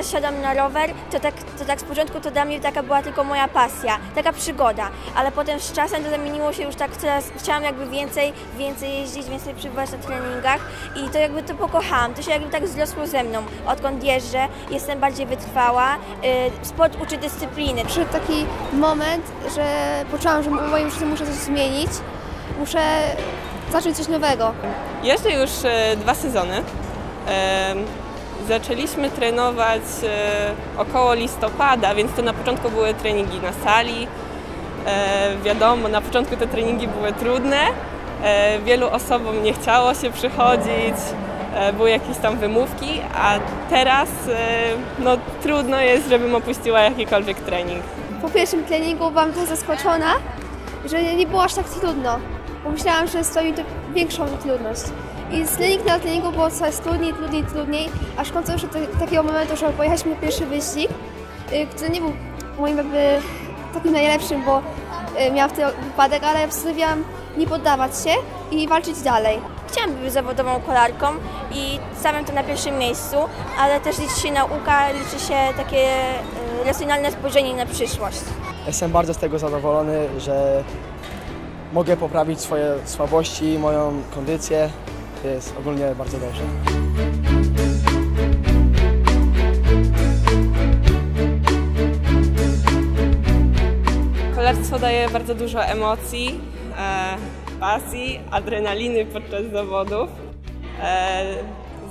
pierwszy raz siadam na rower, to tak, to tak z początku to dla mnie taka była tylko moja pasja, taka przygoda, ale potem z czasem to zamieniło się już tak coraz, chciałam jakby więcej, więcej jeździć, więcej przybywać na treningach i to jakby to pokochałam, to się jakby tak wzrosło ze mną, odkąd jeżdżę, jestem bardziej wytrwała, y, sport uczy dyscypliny. Przyszedł taki moment, że poczułam, że moim życiu muszę coś zmienić, muszę zacząć coś nowego. Jeżdżę już e, dwa sezony. Zaczęliśmy trenować e, około listopada, więc to na początku były treningi na sali. E, Wiadomo, na początku te treningi były trudne. E, Wielu osobom nie chciało się przychodzić, były jakieś tam wymówki, a teraz no, trudno jest, żebym opuściła jakikolwiek trening. Po pierwszym treningu byłam tak zaskoczona, że nie było aż tak trudno, bo myślałam, że stoi to większą trudność. I z trening na treningu było coraz trudniej, trudniej, trudniej, aż w końcu doszło do takiego momentu, że pojechaliśmy na pierwszy wyścig, y, który nie był moim jakby takim najlepszym, bo y, miałam wtedy wypadek, ale postanowiłam nie poddawać się i walczyć dalej. Chciałam być zawodową kolarką i stawiam to na pierwszym miejscu, ale też liczy się nauka, liczy się takie y, racjonalne spojrzenie na przyszłość. Jestem bardzo z tego zadowolony, że mogę poprawić swoje słabości, moją kondycję. Jest ogólnie bardzo dobrze. Kolarstwo daje bardzo dużo emocji, e, pasji, adrenaliny podczas zawodów. E,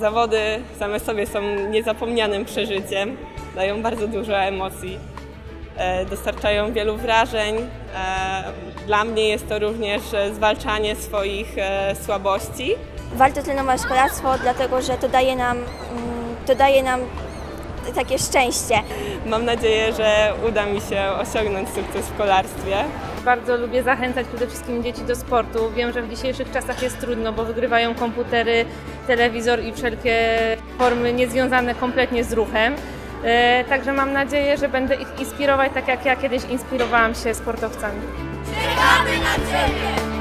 zawody same sobie są niezapomnianym przeżyciem, dają bardzo dużo emocji, dostarczają wielu wrażeń. E, dla mnie jest to również e, zwalczanie swoich e, słabości. Warto trenować kolarstwo, dlatego że to daje nam, mm, to daje nam takie szczęście. Mam nadzieję, że uda mi się osiągnąć sukces w kolarstwie. Bardzo lubię zachęcać przede wszystkim dzieci do sportu. Wiem, że w dzisiejszych czasach jest trudno, bo wygrywają komputery, telewizor i wszelkie formy niezwiązane kompletnie z ruchem. E, Także mam nadzieję, że będę ich inspirować tak jak ja kiedyś inspirowałam się sportowcami. Czekamy na Ciebie!